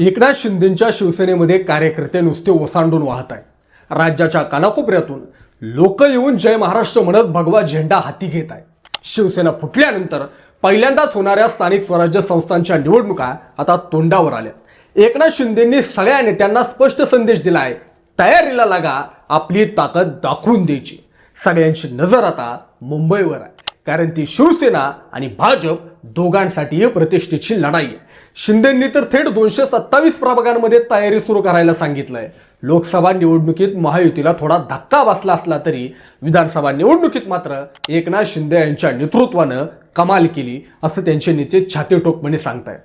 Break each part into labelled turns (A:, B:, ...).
A: एकनाथ शिंदेच्या शिवसेनेमध्ये कार्यकर्ते नुसते ओसांडून वाहत आहे राज्याच्या कानाकोपऱ्यातून लोक येऊन जय महाराष्ट्र म्हणत भगवा झेंडा हाती घेत आहे शिवसेना फुटल्यानंतर पहिल्यांदाच होणाऱ्या स्थानिक स्वराज्य संस्थांच्या निवडणुका आता तोंडावर आल्या. एकनाथ शिंदेंनी सगळ्या नेत्यांना स्पष्ट संदेश दिलाय तयारीला लागा आपली ताकद दाखवून द्यायची. सगळ्यांची नजर आता मुंबईवर आहे. कारण ती शिवसेना आणि भाजप दोघांसाठी प्रतिष्ठेची लढाई. आहे शिंदेंनी तर थेट दोनशे सत्तावीस प्रभागांमध्ये तयारी सुरू करायला सांगितलंय. लोकसभा निवडणुकीत महायुतीला थोडा धक्का बसला असला तरी विधानसभा निवडणुकीत मात्र एकनाथ शिंदे यांच्या नेतृत्वानं कमाल केली असं त्यांचे नेते छातीटोकपणे सांगतायत.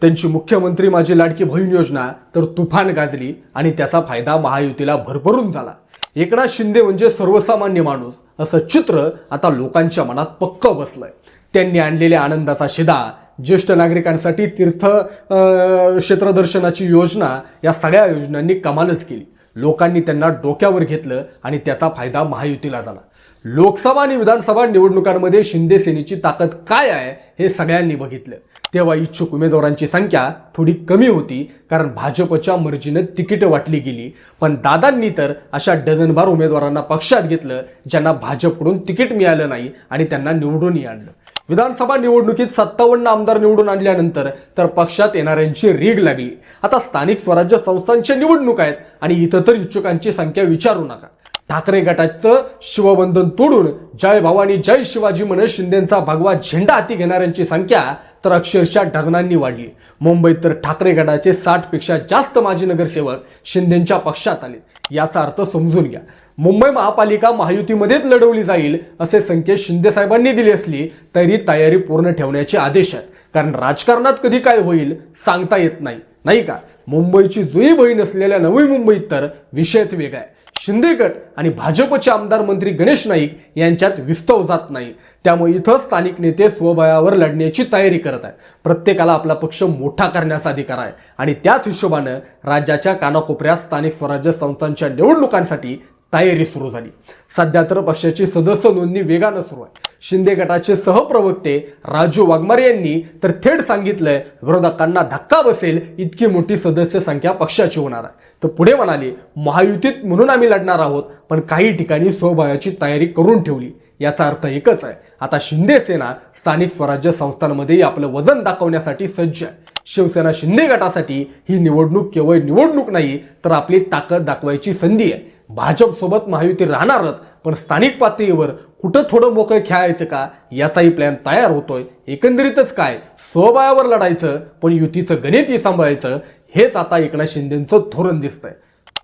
A: त्यांची मुख्यमंत्री माझी लाडकी बहीण योजना तर तुफान गाजली आणि त्याचा फायदा महायुतीला भरभरून झाला. एकनाथ शिंदे म्हणजे सर्वसामान्य माणूस. असं चित्र आता लोकांच्या मनात पक्क बसलंय. त्यांनी आणलेल्या आनंदाचा शिदा ज्येष्ठ नागरिकांसाठी तीर्थ अं, क्षेत्रदर्शनाची योजना या सगळ्या योजनांनी कमालच केली. लोकांनी त्यांना डोक्यावर घेतलं आणि त्याचा फायदा महायुतीला झाला. लोकसभा आणि विधानसभा निवडणुकांमध्ये शिंदे सेनेची ताकद काय आहे हे सगळ्यांनी बघितलं. तेव्हा इच्छुक उमेदवारांची संख्या थोडी कमी होती कारण भाजपच्या मर्जीनं तिकीट वाटली गेली. पण दादांनी तर अशा डझनभर उमेदवारांना पक्षात घेतलं ज्यांना भाजपकडून तिकीट मिळालं नाही आणि त्यांना निवडूनही आणलं. विधानसभा निवडणुकीत सत्तावन्न आमदार निवडून आणल्यानंतर तर पक्षात येणाऱ्यांची रीग लागली. आता स्थानिक स्वराज्य संस्थांच्या निवडणूक आहेत आणि इथं तर इच्छुकांची संख्या विचारू नका. ठाकरे गटाचं शिवबंधन तोडून जय भवानी जय शिवाजी म्हणत शिंदेचा भगवा झेंडा हाती घेणाऱ्यांची संख्या तर अक्षरशः डझनांनी वाढली. मुंबईत तर ठाकरे गटाचे साठपेक्षा जास्त माजी नगरसेवक शिंदेच्या पक्षात आले. याचा अर्थ समजून घ्या. मुंबई महापालिका महायुतीमध्येच लढवली जाईल असे संकेत शिंदे साहेबांनी दिले असली तरी तयारी पूर्ण ठेवण्याचे आदेश आहेत. कारण राजकारणात कधी काय होईल सांगता येत नाही. नाही का? मुंबईची जुई बहीण असलेल्या नवी मुंबईत तर विषयच वेगळा आहे. शिंदे गट आणि भाजपचे आमदार मंत्री गणेश नाईक यांच्यात विस्तव जात नाही. त्यामुळे इथं स्थानिक नेते स्वबळावर लढण्याची तयारी करत आहे प्रत्येकाला आपला पक्ष मोठा करण्याचा अधिकार आहे. आणि त्याच हिशोबानं राज्याच्या कानाकोपऱ्यात स्थानिक स्वराज्य संस्थांच्या निवडणुकांसाठी तयारी सुरू झाली. सध्या तर पक्षाची सदस्य नोंदणी वेगानं सुरू आहे. शिंदे गटाचे सहप्रवक्ते राजू वाघमारे यांनी तर थेट सांगितलंय विरोधकांना धक्का बसेल इतकी मोठी सदस्य संख्या पक्षाची होणार आहे. तर पुढे म्हणाले महायुतीत म्हणून आम्ही लढणार आहोत पण काही ठिकाणी स्वबळाची तयारी करून ठेवली. याचा अर्थ एकच आहे आता शिंदे सेना स्थानिक स्वराज्य संस्थांमध्येही आपलं वजन दाखवण्यासाठी सज्ज आहे. शिवसेना शिंदे गटासाठी ही निवडणूक केवळ निवडणूक नाही तर आपली ताकद दाखवायची संधी आहे. भाजपसोबत महायुती राहणारच पण स्थानिक पातळीवर कुठं थोडं मोकळं खेळायचं का याचाही प्लॅन तयार होतोय. एकंदरीतच काय स्वबळावर लढायचं पण युतीचं गणितही सांभाळायचं हेच आता एकनाथ शिंदेचं धोरण दिसतंय.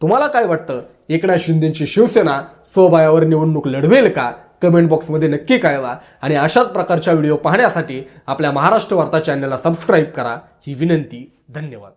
A: तुम्हाला काय वाटतं? एकनाथ शिंदेची शिवसेना स्वबळावर निवडणूक लढवेल का? कमेंट बॉक्समध्ये नक्की कळवा. आणि अशाच प्रकारच्या व्हिडिओ पाहण्यासाठी आपल्या महाराष्ट्र वार्ता चॅनलला सबस्क्राईब करा. ही विनंती धन्यवाद.